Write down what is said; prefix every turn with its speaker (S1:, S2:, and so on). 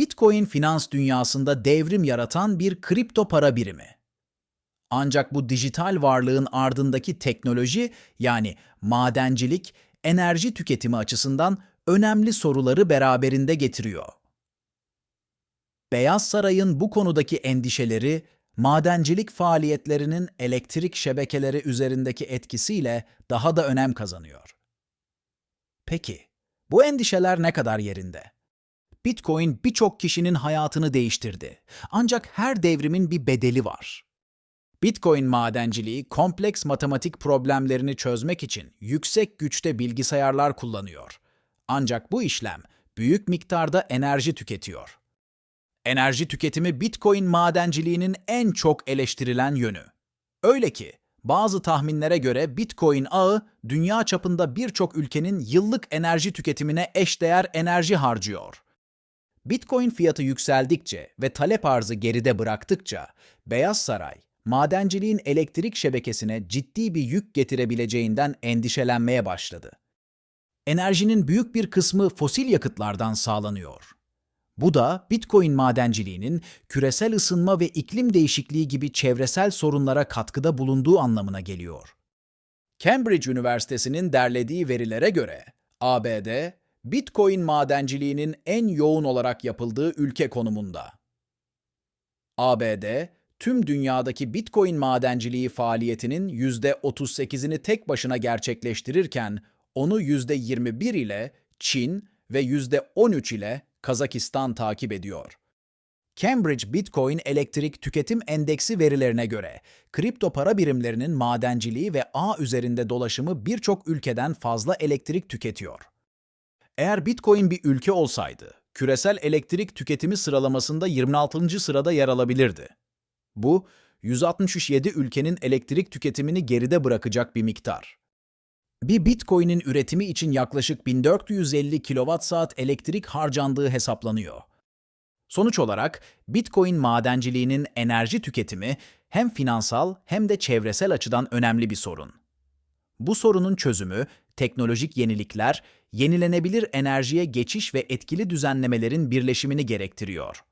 S1: Bitcoin finans dünyasında devrim yaratan bir kripto para birimi. Ancak bu dijital varlığın ardındaki teknoloji yani madencilik, enerji tüketimi açısından önemli soruları beraberinde getiriyor. Beyaz Saray'ın bu konudaki endişeleri, madencilik faaliyetlerinin elektrik şebekeleri üzerindeki etkisiyle daha da önem kazanıyor. Peki, bu endişeler ne kadar yerinde? Bitcoin birçok kişinin hayatını değiştirdi. Ancak her devrimin bir bedeli var. Bitcoin madenciliği kompleks matematik problemlerini çözmek için yüksek güçte bilgisayarlar kullanıyor. Ancak bu işlem büyük miktarda enerji tüketiyor. Enerji tüketimi Bitcoin madenciliğinin en çok eleştirilen yönü. Öyle ki bazı tahminlere göre Bitcoin ağı dünya çapında birçok ülkenin yıllık enerji tüketimine eşdeğer enerji harcıyor. Bitcoin fiyatı yükseldikçe ve talep arzı geride bıraktıkça Beyaz Saray, madenciliğin elektrik şebekesine ciddi bir yük getirebileceğinden endişelenmeye başladı. Enerjinin büyük bir kısmı fosil yakıtlardan sağlanıyor. Bu da Bitcoin madenciliğinin küresel ısınma ve iklim değişikliği gibi çevresel sorunlara katkıda bulunduğu anlamına geliyor. Cambridge Üniversitesi'nin derlediği verilere göre ABD, Bitcoin madenciliğinin en yoğun olarak yapıldığı ülke konumunda. ABD, tüm dünyadaki Bitcoin madenciliği faaliyetinin %38'ini tek başına gerçekleştirirken onu %21 ile Çin ve %13 ile Kazakistan takip ediyor. Cambridge Bitcoin Elektrik Tüketim Endeksi verilerine göre kripto para birimlerinin madenciliği ve ağ üzerinde dolaşımı birçok ülkeden fazla elektrik tüketiyor. Eğer Bitcoin bir ülke olsaydı, küresel elektrik tüketimi sıralamasında 26. sırada yer alabilirdi. Bu, 167 ülkenin elektrik tüketimini geride bırakacak bir miktar. Bir Bitcoin'in üretimi için yaklaşık 1450 kWh elektrik harcandığı hesaplanıyor. Sonuç olarak Bitcoin madenciliğinin enerji tüketimi hem finansal hem de çevresel açıdan önemli bir sorun. Bu sorunun çözümü teknolojik yenilikler, yenilenebilir enerjiye geçiş ve etkili düzenlemelerin birleşimini gerektiriyor.